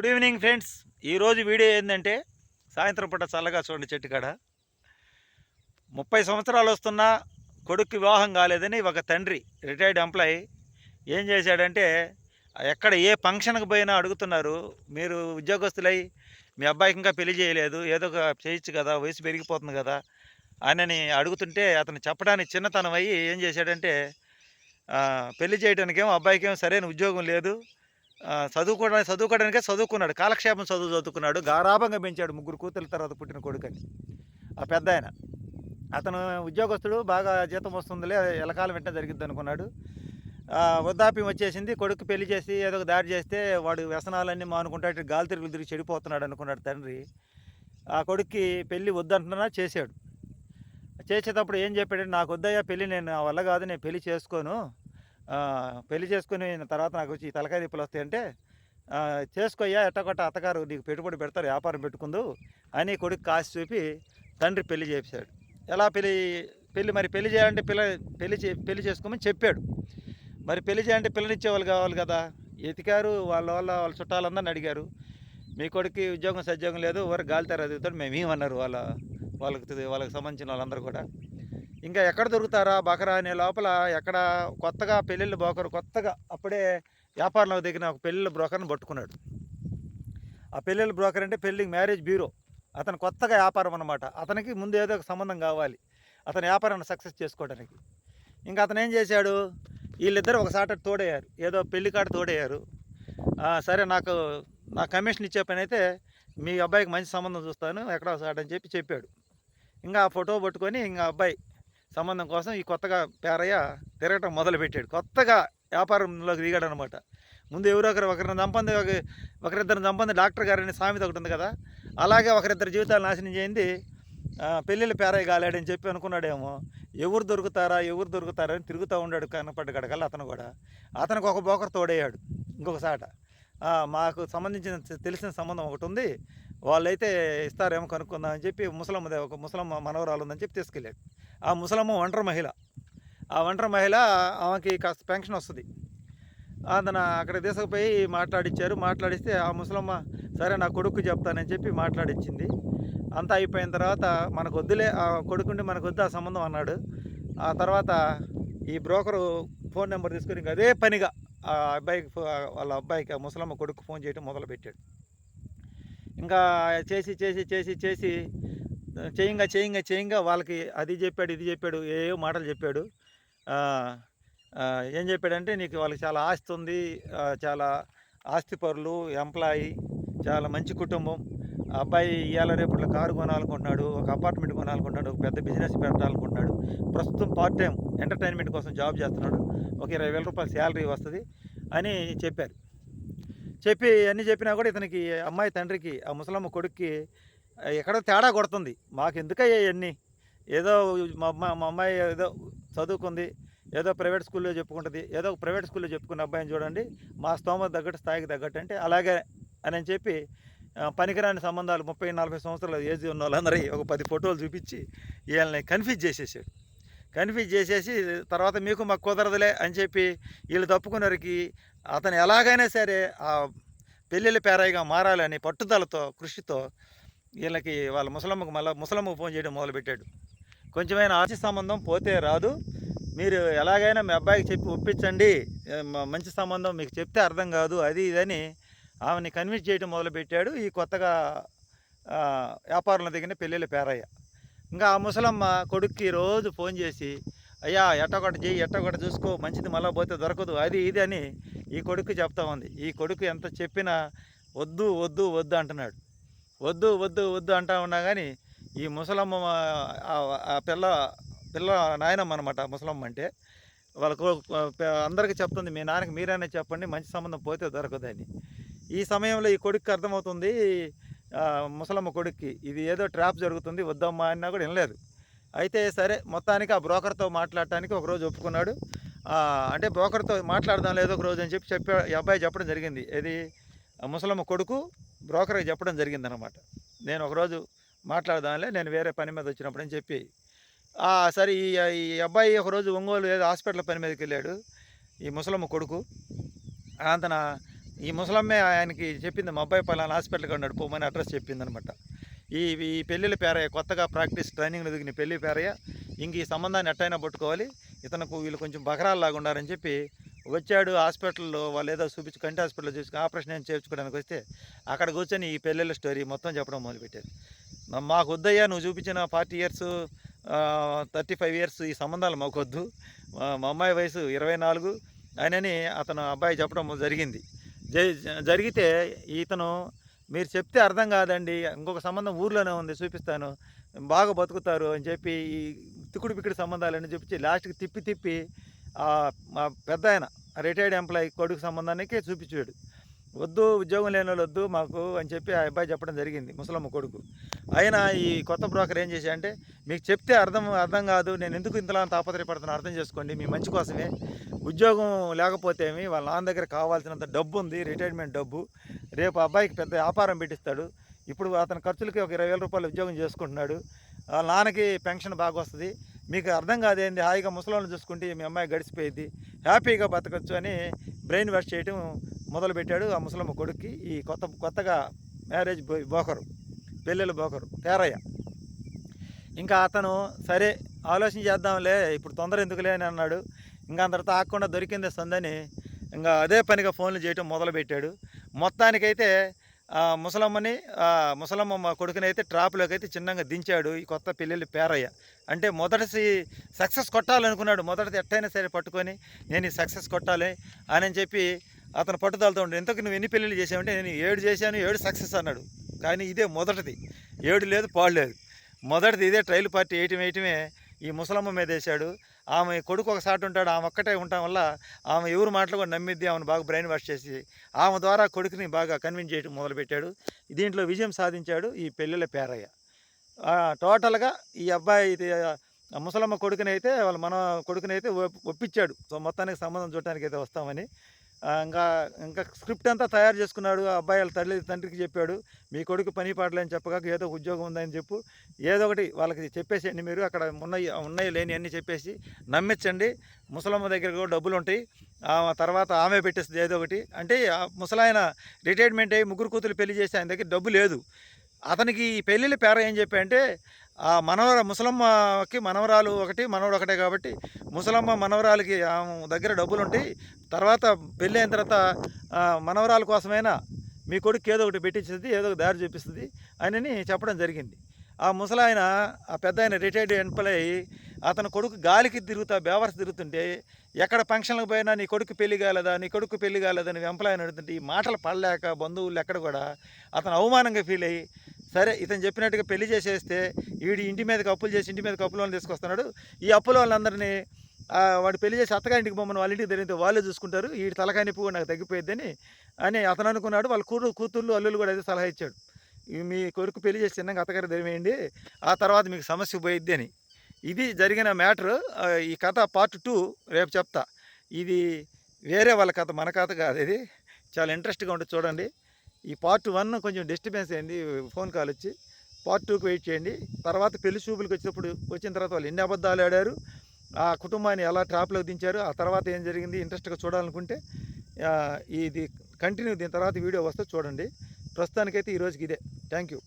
Good evening friends. ఈరోజు video ఏంటంటే సాయంత్రం పూట చల్లగా చూడండి చెట్టు కాడ. ముప్పై సంవత్సరాలు వస్తున్నా కొడుకు వివాహం కాలేదని ఒక తండ్రి రిటైర్డ్ ఎంప్లాయీ ఏం చేశాడంటే ఎక్కడ ఏ ఫంక్షన్కి పోయినా అడుగుతున్నారు మీరు ఉద్యోగస్తులై మీ అబ్బాయికి ఇంకా పెళ్ళి చేయలేదు ఏదో ఒక చేయొచ్చు కదా వయసు పెరిగిపోతుంది కదా అని అడుగుతుంటే అతను చెప్పడానికి చిన్నతనం అయ్యి ఏం చేశాడంటే పెళ్ళి చేయడానికేమో అబ్బాయికేమో సరైన ఉద్యోగం లేదు చదువుకోవడానికి చదువుకోవడానికే చదువుకున్నాడు. కాలక్షేపం చదువు చదువుకున్నాడు. గారాభంగా పెంచాడు ముగ్గురు కూతురు తర్వాత పుట్టిన కొడుకని. ఆ పెద్ద ఆయన. అతను ఉద్యోగస్తుడు బాగా జీతం వస్తుందిలే ఎలకాలం వెంటనే జరిగిద్ది అనుకున్నాడు. వృద్ధాప్యం వచ్చేసింది కొడుకు పెళ్ళి చేసి ఏదో ఒక దారి చేస్తే వాడు వ్యసనాలన్నీ మానుకుంటాడు గాలి తిరుగులు తిరిగి చెడిపోతున్నాడు అనుకున్నాడు తండ్రి. ఆ కొడుక్కి పెళ్ళి వద్దంటున్నా చేశాడు. చేసేటప్పుడు ఏం చెప్పాడు నాకు వద్దయ్యా పెళ్ళి నేను నా వల్ల కాదు నేను పెళ్ళి చేసుకోను. పెళ్ళి చేసుకుని తర్వాత నాకు వచ్చి తలకాయ దిప్పులు వస్తాయంటే ఆ, చేసుకోయ్యా ఎట్టకొట్ట అత్తగారు నీకు పెట్టుబడి పెడతారు వ్యాపారం పెట్టుకుందు అని కొడుకు కాసి చూపి తండ్రి పెళ్ళి చేశాడు ఎలా పెళ్ళి పెళ్ళి మరి పెళ్ళి చేయాలంటే పిల్ల పెళ్ళి చే పెళ్ళి చేసుకోమని చెప్పాడు. మరి పెళ్ళి చేయాలంటే పిల్లనిచ్చేవాళ్ళు కావాలి కదా. ఎతికారు వాళ్ళ వాళ్ళ వాళ్ళ చుట్టాలందరిని అడిగారు. మీ కొడుకు ఉద్యోగం సద్యోగం లేదు ఎవరు గాలితారు తెర మేము ఏమన్నారు వాళ్ళ వాళ్ళకి వాళ్ళకి సంబంధించిన వాళ్ళందరూ కూడా? ఇంకా ఎక్కడ దొరుకుతారా బకరా అనే లోపల ఎక్కడ కొత్తగా పెళ్ళిళ్ళు బ్రోకర్ కొత్తగా అప్పుడే వ్యాపారంలో దిగిన ఒక పెళ్ళిళ్ళ బ్రోకర్ని పట్టుకున్నాడు. ఆ పెళ్ళిళ్ళ బ్రోకర్ అంటే పెళ్ళి మ్యారేజ్ బ్యూరో. అతను కొత్తగా వ్యాపారం అనమాట అతనికి ముందు ఏదో ఒక సంబంధం కావాలి. అతని వ్యాపారాన్ని సక్సెస్ చేసుకోవడానికి. ఇంకా అతను ఏం చేశాడు? వీళ్ళిద్దరు ఒకసారి తోడయ్యారు. ఏదో పెళ్ళి కాడ తోడయ్యారు. సరే నాకు నా కమిషన్ ఇచ్చే పని అయితే మీ అబ్బాయికి మంచి సంబంధం చూస్తాను. ఎక్కడ ఒకసారి అని చెప్పి చెప్పాడు. ఇంకా ఆ ఫోటో పట్టుకొని ఇంకా అబ్బాయి సంబంధం కోసం ఈ కొత్తగా పేరయ్య తిరగటం మొదలుపెట్టాడు. కొత్తగా వ్యాపారంలోకి దిగాడు అనమాట ముందు ఎవరో ఒకరు ఒకరిని చంపంది ఒకరిద్దరిని చంపంది డాక్టర్ గారని సామెత ఒకటి ఉంది కదా? అలాగే ఒకరిద్దరి జీవితాలు నాశనం చేయింది పెళ్ళిళ్ళు పేరయ్య కాలేడని చెప్పి అనుకున్నాడేమో. ఎవరు దొరుకుతారా ఎవరు దొరుకుతారా అని తిరుగుతూ ఉన్నాడు కనపడ్డ గడకల్లా అతను కూడా. అతనికి ఒక బోకర్ తోడయ్యాడు ఇంకొకసాట సాట. మాకు సంబంధించిన తెలిసిన సంబంధం ఒకటి ఉంది. వాళ్ళైతే ఇస్తారేమో కనుక్కుందామని చెప్పి ముసలమ్మదే ఒక ముసలమ్మ మనవరాలు ఉందని చెప్పి తీసుకెళ్ళాడు. ఆ ముసలమ్మ ఒంటరి మహిళ. ఆ ఒంటరి మహిళ ఆమెకి కాస్త పెన్షన్ వస్తుంది. అతను అక్కడ తీసుకుపోయి మాట్లాడిచ్చారు. మాట్లాడిస్తే ఆ ముసలమ్మ సరే నా కొడుకు చెప్తానని చెప్పి మాట్లాడిచ్చింది. అంతా అయిపోయిన తర్వాత మనకు వద్దులే ఆ కొడుకుంటే మనకు వద్దు ఆ సంబంధం అన్నాడు. ఆ తర్వాత ఈ బ్రోకరు ఫోన్ నెంబర్ తీసుకొని ఇంకా అదే పనిగా ఆ అబ్బాయికి వాళ్ళ అబ్బాయికి ఆ ముసలమ్మ కొడుకు ఫోన్ చేయడం మొదలుపెట్టాడు. ఇంకా చేసి చేసి చేసి చేసి చేయంగా చేయంగా చేయంగా వాళ్ళకి అది చెప్పాడు ఇది చెప్పాడు ఏవో మాటలు చెప్పాడు. ఏం చెప్పాడంటే నీకు వాళ్ళకి చాలా ఆస్తి ఉంది చాలా ఆస్తిపరులు ఎంప్లాయీ చాలా మంచి కుటుంబం. అబ్బాయి ఇవాళ రేపట్లో కారు కొనాలనుకుంటున్నాడు ఒక అపార్ట్మెంట్ కొనాలనుకుంటున్నాడు ఒక పెద్ద బిజినెస్ పెట్టాలనుకుంటున్నాడు. ప్రస్తుతం పార్ట్ టైం ఎంటర్టైన్మెంట్ కోసం జాబ్ చేస్తున్నాడు. ఒక ఇరవై వేల రూపాయల శాలరీ వస్తుంది అని చెప్పారు. చెప్పి అన్నీ చెప్పినా కూడా ఇతనికి అమ్మాయి తండ్రికి ఆ ముసలమ్మ కొడుక్కి ఎక్కడో తేడా కొడుతుంది. మాకు ఎందుకయ్యా ఇవన్నీ ఏదో మా మా అమ్మాయి ఏదో చదువుకుంది ఏదో ప్రైవేట్ స్కూల్లో చెప్పుకుంటుంది ఏదో ప్రైవేట్ స్కూల్లో చెప్పుకున్న అబ్బాయిని చూడండి మా స్తోమత తగ్గట్టు స్థాయికి తగ్గట్టు అంటే అలాగే అని చెప్పి పనికిరాని సంబంధాలు ముప్పై నలభై సంవత్సరాల ఏజ్ ఉన్న వాళ్ళందరూ ఒక పది ఫోటోలు చూపించి వీళ్ళని కన్ఫ్యూజ్ చేసేసాడు కన్ఫ్యూజ్ చేసేసి తర్వాత మీకు మాకు కుదరదులే అని చెప్పి వీళ్ళు తప్పుకున్నరికి అతను ఎలాగైనా సరే ఆ పెళ్ళిళ్ళ పేరాయిగా మారాలని పట్టుదలతో కృషితో వీళ్ళకి వాళ్ళ ముసలమ్మకు మళ్ళీ ముసలమ్మకు ఫోన్ చేయడం మొదలుపెట్టాడు. కొంచెమైనా ఆశ సంబంధం పోతే రాదు. మీరు ఎలాగైనా మీ అబ్బాయికి చెప్పి ఒప్పించండి. మంచి సంబంధం మీకు చెప్తే అర్థం కాదు. అది ఇదని ఆమెని కన్విన్స్ చేయడం మొదలుపెట్టాడు. ఈ కొత్తగా వ్యాపారంలో దిగిన పెళ్ళిళ్ళ పేరయ్య. ఇంకా ఆ ముసలమ్మ కొడుక్కి రోజు ఫోన్ చేసి అయ్యా ఎట్టొకటి చేయి ఎట్టొకటి చూసుకో మంచిది మళ్ళీ పోతే దొరకదు. అది ఇది అని ఈ కొడుకు చెప్తా ఉంది. ఈ కొడుకు ఎంత చెప్పినా వద్దు వద్దు వద్దు అంటున్నాడు. వద్దు వద్దు వద్దు అంటా ఉన్నా కానీ ఈ ముసలమ్మ ఆ- పిల్ల పిల్ల నాయనమ్మ అనమాట ముసలమ్మ అంటే. వాళ్ళకు అందరికీ చెప్తుంది మీ నాన్నకి మీరైనా చెప్పండి మంచి సంబంధం పోతే దొరకదని ఈ సమయంలో ఈ కొడుక్కి అర్థమవుతుంది ముసలమ్మ కొడుక్కి ఇది ఏదో ట్రాప్ జరుగుతుంది వద్దమ్మా అన్నా కూడా వినలేదు. అయితే సరే మొత్తానికి ఆ బ్రోకర్తో మాట్లాడటానికి ఒకరోజు ఒప్పుకున్నాడు. అంటే బ్రోకర్తో మాట్లాడదాం లేదో ఒక రోజు అని చెప్పి చెప్పా అబ్బాయి చెప్పడం జరిగింది. ఇది ఆ ముసలమ్మ కొడుకు బ్రోకర్కి చెప్పడం జరిగిందనమాట నేను ఒకరోజు మాట్లాడదాంలే నేను వేరే పని మీద వచ్చినప్పుడు అని చెప్పి సరే ఈ ఈ అబ్బాయి ఒకరోజు ఒంగోలు ఏదో హాస్పిటల్ పని మీదకి వెళ్ళాడు ఈ ముసలమ్మ కొడుకు. అంతన ఈ ముసలమ్మే ఆయనకి చెప్పింది మా అబ్బాయి పలానా హాస్పిటల్కి ఉన్నాడు పోమని అడ్రస్ చెప్పిందనమాట ఈ ఈ పెళ్ళిళ్ళ పేరయ్య కొత్తగా ప్రాక్టీస్ ట్రైనింగ్ దిగిన పెళ్ళి పేరయ్య ఇంక ఈ సంబంధాన్ని ఎట్టయినా పట్టుకోవాలి ఇతనికి వీళ్ళు కొంచెం బకరాల్లాగా ఉండారని చెప్పి వచ్చాడు హాస్పిటల్లో వాళ్ళు ఏదో చూపించి కంటి హాస్పిటల్లో చూసి ఆపరేషన్ ఏం చేయించుకోవడానికి వస్తే అక్కడ కూర్చొని ఈ పెళ్ళిళ్ళ స్టోరీ మొత్తం చెప్పడం మొదలుపెట్టారు. మాకు వద్దయ్యా నువ్వు చూపించిన forty years thirty five years ఈ సంబంధాలు మాకు వద్దు. మా- అమ్మాయి వయసు ఇరవై నాలుగు ఆయనని అతను అబ్బాయి చెప్పడం జరిగింది. జ- జరిగితే ఇతను మీరు చెప్తే అర్థం కాదండి ఇంకొక సంబంధం ఊర్లోనే ఉంది చూపిస్తాను బాగా బతుకుతారు అని చెప్పి ఈ తిక్కుడు పిక్కుడు సంబంధాలని చెప్పి లాస్ట్కి తిప్పి తిప్పి మా పెద్ద ఆయన రిటైర్డ్ ఎంప్లాయీ కొడుకు సంబంధానికి చూపించాడు. వద్దు ఉద్యోగం లేని వాళ్ళు వద్దు మాకు అని చెప్పి ఆ అబ్బాయి చెప్పడం జరిగింది ముసలమ్మ కొడుకు. అయినా ఈ కొత్త బ్రోకర్ ఏం చేశాడంటే మీకు చెప్తే అర్థం అర్థం కాదు నేను ఎందుకు ఇంతలా తాపత్రయపడుతున్నా అర్థం చేసుకోండి మీ మంచి కోసమే. ఉద్యోగం లేకపోతే ఏమి వాళ్ళ నాన్న దగ్గర కావాల్సినంత డబ్బు ఉంది రిటైర్మెంట్ డబ్బు. రేపు అబ్బాయికి పెద్ద వ్యాపారం పెట్టిస్తాడు. ఇప్పుడు అతని ఖర్చులకి ఒక ఇరవై వేల రూపాయలు ఉద్యోగం చేసుకుంటున్నాడు. వాళ్ళ నాన్నకి పెన్షన్ బాగా వస్తుంది. మీకు అర్థం కాదేంది? హాయిగా ముసలోళ్ళని చూసుకుంటే మీ అమ్మాయి గడిచిపోయింది. హ్యాపీగా బతకచ్చు అని బ్రెయిన్ వాష్ చేయడం మొదలుపెట్టాడు ఆ ముసలమ్మ కొడుక్కి. ఈ కొత్త కొత్తగా మ్యారేజ్ బో బోకరు పెళ్ళిళ్ళ బోకరు తేరయ్య. ఇంకా అతను సరే ఆలోచన చేద్దాంలే ఇప్పుడు తొందర ఎందుకులే అని అన్నాడు. ఇంకా అందరితో ఆగకుండా దొరికింది సందని ఇంకా అదే పనిగా ఫోన్లు చేయటం మొదలుపెట్టాడు. మొత్తానికైతే ముసలమ్మని ముసలమ్మ కొడుకుని కొడుకునైతే ట్రాప్లోకి అయితే చిన్నగా దించాడు ఈ కొత్త పెళ్ళిళ్ళు పేరయ్య. అంటే మొదటి సక్సెస్ కొట్టాలనుకున్నాడు. మొదటిది ఎట్టయినా సరే పట్టుకొని నేను ఈ సక్సెస్ కొట్టాలి అని చెప్పి అతను పట్టుదలతో ఉండే ఇంతకు నువ్వు ఎన్ని పెళ్ళిళ్ళు చేసావంటే నేను ఏడు చేశాను ఏడు సక్సెస్ అన్నాడు. కానీ ఇదే మొదటిది. ఏడు లేదు పాడు లేదు. మొదటిది ఇదే ట్రైల్ పార్టీ వేయటం వేయటమే ఈ ముసలమ్మ మీద వేశాడు. ఆమె కొడుకు ఒక సాటి ఉంటాడు ఆమె ఒక్కటే ఉండటం వల్ల ఆమె ఎవరు మాటలు కూడా నమ్మిద్ది ఆమెను బాగా బ్రెయిన్ వాష్ చేసి ఆమె ద్వారా కొడుకుని బాగా కన్విన్స్ చేయడం మొదలుపెట్టాడు. దీంట్లో విజయం సాధించాడు ఈ పెళ్ళిళ్ళ పేరయ్య. టోటల్గా ఈ అబ్బాయి ముసలమ్మ కొడుకునైతే వాళ్ళ మన కొడుకునైతే ఒప్పించాడు. సో మొత్తానికి సంబంధం చూడటానికి అయితే వస్తామని. ఇంకా ఇంకా స్క్రిప్ట్ అంతా తయారు చేసుకున్నాడు. ఆ అబ్బాయి వాళ్ళ తల్లి తండ్రికి చెప్పాడు. మీ కొడుకు పని పాటలేని చెప్పగా ఏదో ఉద్యోగం ఉందని చెప్పు. ఏదో ఒకటి వాళ్ళకి చెప్పేసేయండి మీరు. అక్కడ ఉన్నాయి ఉన్నాయి లేని అన్నీ చెప్పేసి నమ్మించండి. ముసలమ్మ దగ్గర కూడా డబ్బులు ఉంటాయి. తర్వాత ఆమె పెట్టేస్తుంది ఏదో ఒకటి. అంటే ఆ ముసలాయన రిటైర్మెంట్ అయ్యి ముగ్గురు కూతురు పెళ్ళి చేసి ఆయన దగ్గర డబ్బు లేదు. అతనికి ఈ పెళ్ళిళ్ళ పేర ఏం చెప్పి అంటే ఆ మనవర ముసలమ్మకి మనవరాలు ఒకటి మనవడు ఒకటే కాబట్టి ముసలమ్మ మనవరాలకి ఆమె దగ్గర డబ్బులు ఉంటాయి తర్వాత పెళ్ళి అయిన తర్వాత మనవరాల కోసమైనా మీ కొడుకు ఏదో ఒకటి పెట్టించుతుంది ఏదో ఒక దారి చూపిస్తుంది అని చెప్పడం జరిగింది. ఆ ముసలాయన ఆ పెద్ద ఆయన రిటైర్డ్ ఎంప్లాయీ అతని కొడుకు గాలికి తిరుగుతా బేవర్స్ తిరుగుతుంటే ఎక్కడ ఫంక్షన్లకు పోయినా నీ కొడుకు పెళ్ళి కాలేదా నీ కొడుకు పెళ్ళి కాలేదా అని అడుగుతుంటే ఈ మాటలు పడలేక బంధువులు ఎక్కడ కూడా అతను అవమానంగా ఫీల్ అయ్యి సరే ఇతను చెప్పినట్టుగా పెళ్ళి చేసేస్తే వీడి ఇంటి మీదకి అప్పులు చేసి ఇంటి మీదకి అప్పుల వాళ్ళని తీసుకొస్తున్నాడు. ఈ అప్పుల వాళ్ళందరినీ వాడు పెళ్ళి చేసి అత్తగారింటికి మమ్మల్ని వాళ్ళ ఇంటికి తెలియదు వాళ్ళే చూసుకుంటారు. ఈ తలకాయ నొప్పి నాకు తగ్గిపోయిద్దని అని అతను అనుకున్నాడు. వాళ్ళ కూతురు కూతుర్లు అల్లులు కూడా అయితే సలహా ఇచ్చాడు. మీ కొడుకు పెళ్ళి చేసి చిన్నగా అత్తగారు తెలివేయండి ఆ తర్వాత మీకు సమస్య పోయిద్ది అని. ఇది జరిగిన మ్యాటర్ ఈ కథ పార్ట్ టూ రేపు చెప్తా. ఇది వేరే వాళ్ళ కథ మన కథ కాదు ఇది. చాలా ఇంట్రెస్ట్గా ఉంటుంది చూడండి. ఈ పార్ట్ వన్ కొంచెం డిస్టర్బెన్స్ అయింది ఫోన్ కాల్ వచ్చి. పార్ట్ టూకి వెయిట్ చేయండి. తర్వాత పెళ్ళి చూపులకు వచ్చినప్పుడు వచ్చిన తర్వాత వాళ్ళు ఎన్ని అబద్ధాలు ఆడారు ఆ కుటుంబాన్ని ఎలా ట్రాప్లోకి దించారు ఆ తర్వాత ఏం జరిగింది ఇంట్రెస్ట్గా చూడాలనుకుంటే ఇది కంటిన్యూ దీని తర్వాత వీడియో వస్తే చూడండి. ప్రస్తుతానికైతే ఈ రోజుకి ఇదే. Thank you.